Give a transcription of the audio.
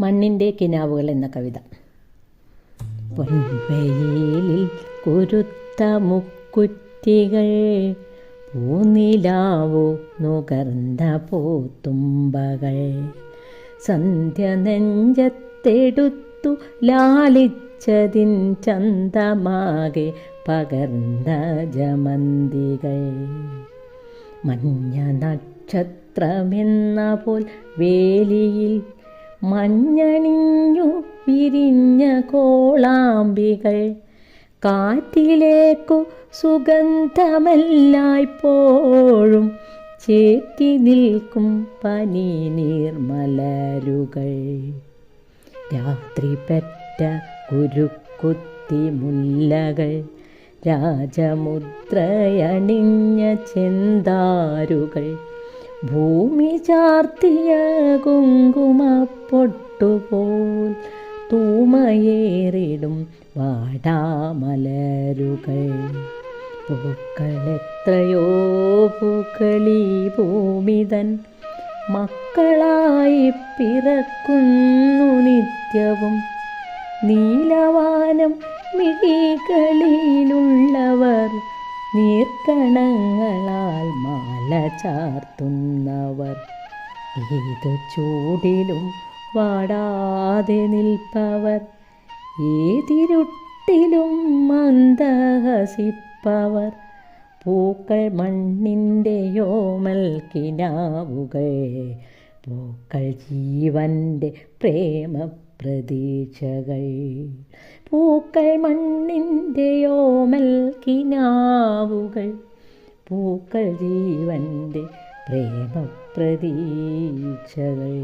മണ്ണിന്റെ കിനാവുകൾ എന്ന കവിത. പൊൻവെയിലിൽ കുരുത്ത മുക്കുറ്റികൾ പൂനിലാവു നുകർന്ന പൂത്തുമ്പകൾ. സന്ധ്യ നെഞ്ചത്തെടുത്തു ലാളിച്ചതിൻ ചന്തമാകെ പകർന്ന ജമന്തികൾ. മഞ്ഞ നക്ഷത്രമെന്ന പോൽ വേലിയിൽ മഞ്ഞണിഞ്ഞു വിരിഞ്ഞ കോളാമ്പികൾ. കാറ്റിലേക്കു സുഗന്ധമല്ലായ്പ്പോഴും ചേറ്റി നിൽക്കും പനി നീർമലരുകൾ. രാത്രി പെറ്റ കുരുക്കുത്തി മുല്ലകൾ രാജമുദ്രയണിഞ്ഞ ചെന്താരുകൾ. ഭൂമി ചാർത്തിയ കുങ്കുമപ്പൊട്ടുപോൽ തൂമയേറിടും വാടാമലരുകൾ. പൂക്കളെത്രയോ പൂക്കളി ഭൂമിതൻ മക്കളായി പിറക്കുന്നു നിത്യവും. നീലവാനം മിഴികളിലുള്ളവർ നീർക്കണങ്ങളാൽ മാല ചാർത്തുന്നവർ. ഏത് ചൂടിലും വാടാതെ നിൽപ്പവർ. ഏതിരുട്ടിലും മന്ദഹസിപ്പവർ. പൂക്കൾ മണ്ണിന്റെ യോമൽ കിനാവുകൾ. പൂക്കൾ ജീവന്റെ പ്രേമ പ്രതീക്ഷകൾ പൂക്കൾ മണ്ണിന്റെ യോമൽ കിനാവുകൾ. പൂക്കൾ ജീവന്റെ പ്രേമ പ്രതീക്ഷകൾ